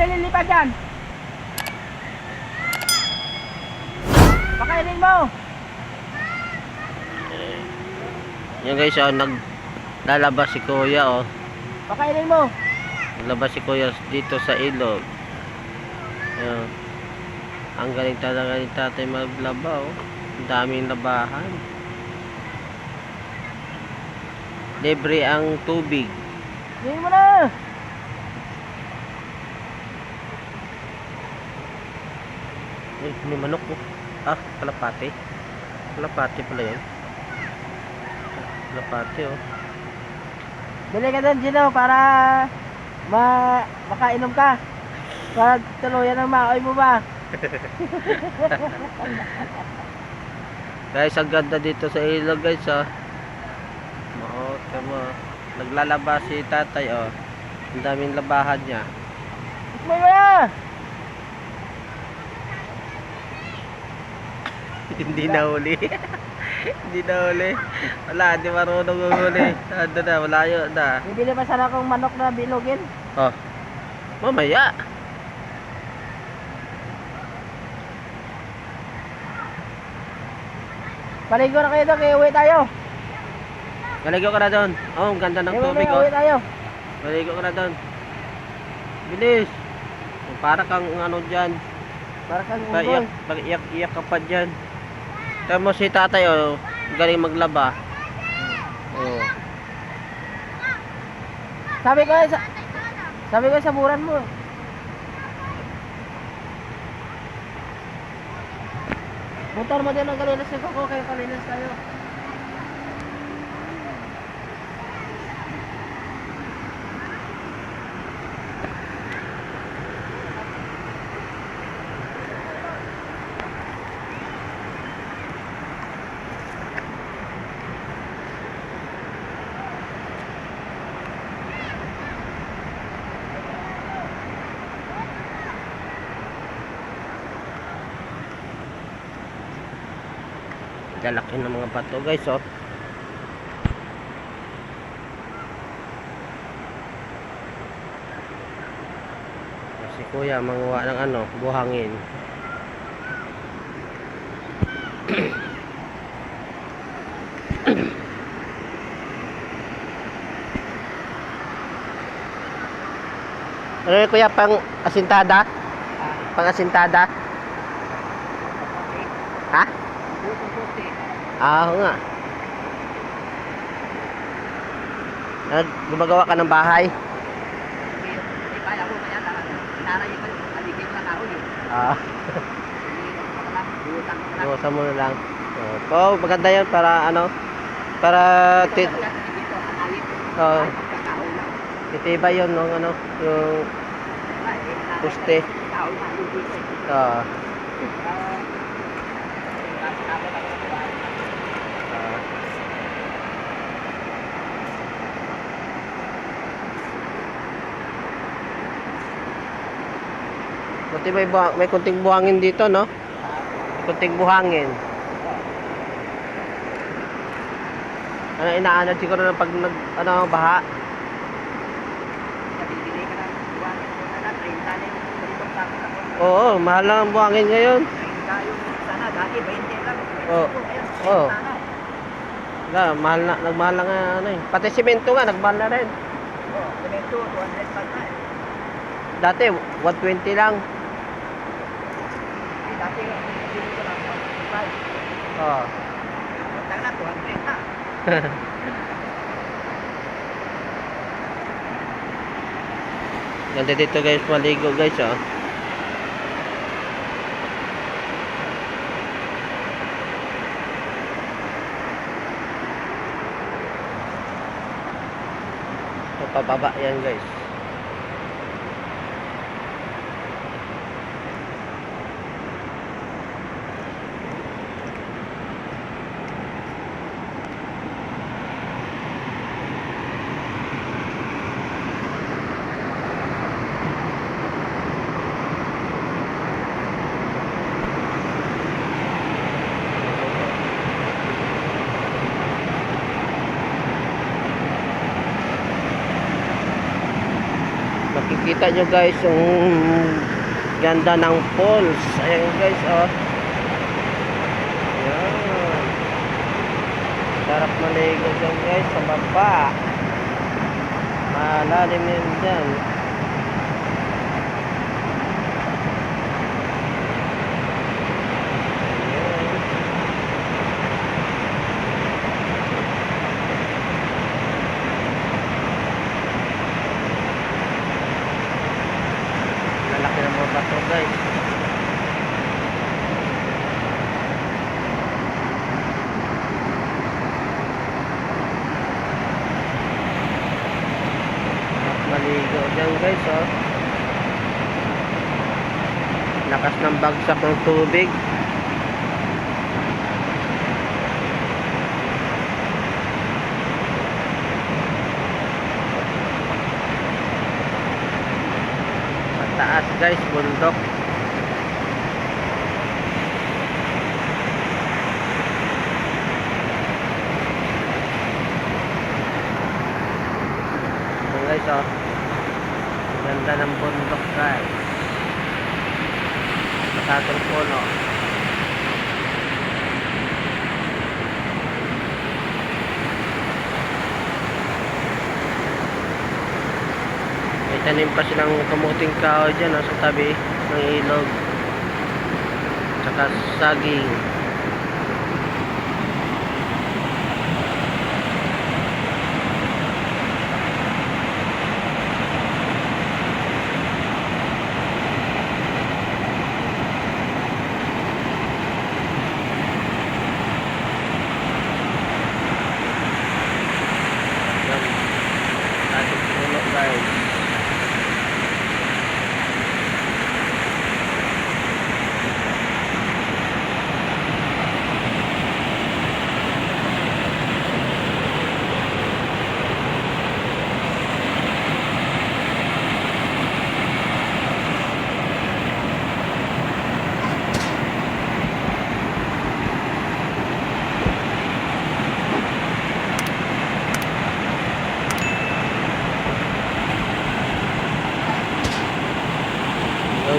nalilipad yan? Pakainin mo. Yan guys, oh, nag lalabas si kuya oh. Pakainin mo. Naglabas si kuya dito sa ilog. Ayan. Ang galing talaga ni tatay maglaba oh. Ang daming labahan. Libre ang tubig. Hindi mo na. Uy, may manok oh. Ah, kalapate. Kalapate pala yan. Kalapate oh. Bili ka doon, Gino, para ma makainom ka. Para tuluyan ang maoy mo ba? Guys, ang ganda dito sa ilog guys oh. Oo, tama. Naglalaba si tatay oh. Ang daming labahan niya. Tikmoy mo na. Hindi na huli. Hindi na huli. Wala, hindi marunong huli. Ano na, malayo na. Bibili pa sana akong manok na bilogin. Oh. Mamaya. Paligo na kayo doon, kaya uwi tayo. Maligo ka na doon. Oh, ang ganda ng Kaya tubig oh. uwi tayo. Maligo ka na doon. Bilis. Para kang ano dyan. Para kang Paiyak, unggoy. pag-iyak-iyak ka pa dyan. Tama mo si tatay oh. Galing maglaba. Oh. Sabi ko sa Sabi ko sa buran mo. Motor mo din ang kalinas ko kaya kalinas tayo. Lalaki ng mga bato guys oh. Si kuya manguha ng ano, buhangin. ano kuya pang asintada? Pang asintada? Ah, oo nga. Nag gumagawa ka ng bahay? Ah, iwasan mo na lang. Oh, po, maganda yan para ano? Para tit oh, titibay yun nung ano, yung puste. Ah. Ah. Buti may, buha- may kunting buhangin dito, no? May kunting buhangin. Ano, inaanad siguro na pag nag, ano, baha. Oo, mahal lang ang buhangin ngayon. Oo. Oo. Wala, mahal na, nagmahal na nga, ano eh. Pati simento nga, nagmahal na rin. Dati, 120 lang. Oo. Ganda dito guys, maligo guys, oh. So, pababa yan guys. Makita nyo guys yung ganda ng falls. Ayan guys, oh. Ayan. Sarap maligo dyan guys sa baba. Malalim yun dyan. Ayan. Lalaki ng guys. Maligo guys oh. Lakas ng bagsak ng tubig. Mataas guys, bundok. Ayan guys oh. Ganda ng bundok guys. Matatong puno. Tanim pa silang kamuting kahoy dyan oh, sa tabi ng ilog. Tsaka saging. Yan. Ating puno guys. So,